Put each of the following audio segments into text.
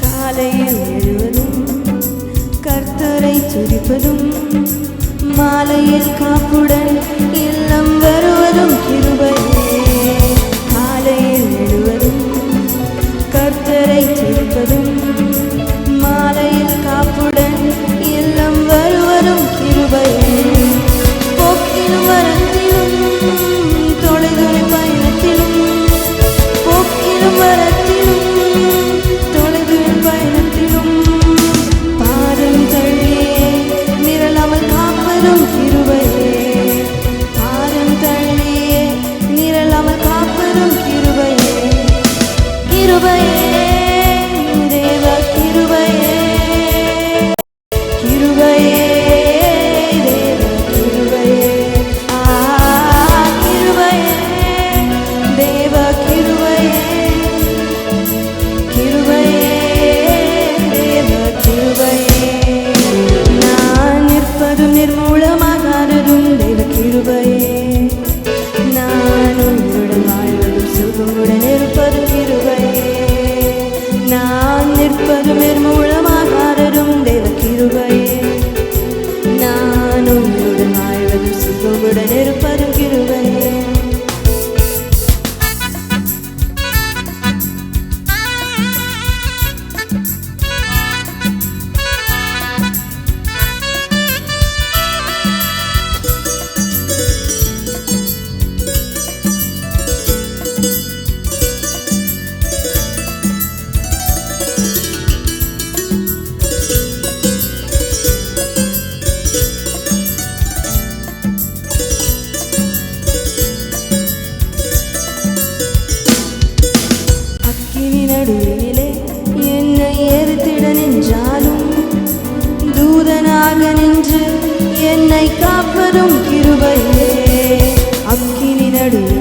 காலையில் எழுவதும் கர்த்தரை துதிப்பதும் மாலையில் காப்புடன் இல்லம் வருவதும் கிருபையே. காலையில் எழுவதும் கர்த்தரை துதிப்பதும் உடன் இருப்பது கிருவை நான் நிற்பது நிர்மூலமாக அருளும் தேவ கிருவை நான் உங்களுடன் ஆழ்வது சுகமுடன் இருப்பது என்னை காப்பதும் கிருபையே. அக்கினி நடுவே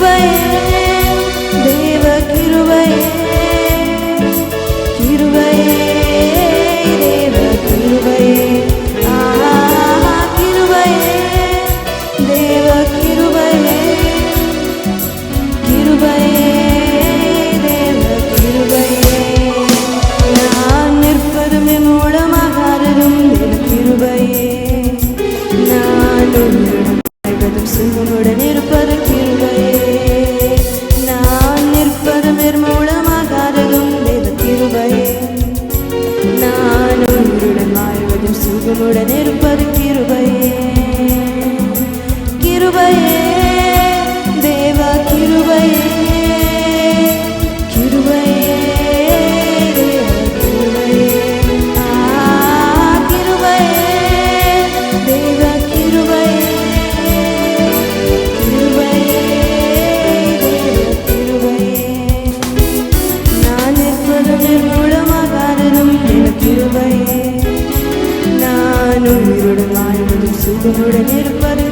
away சுகனுடன் இருப்பது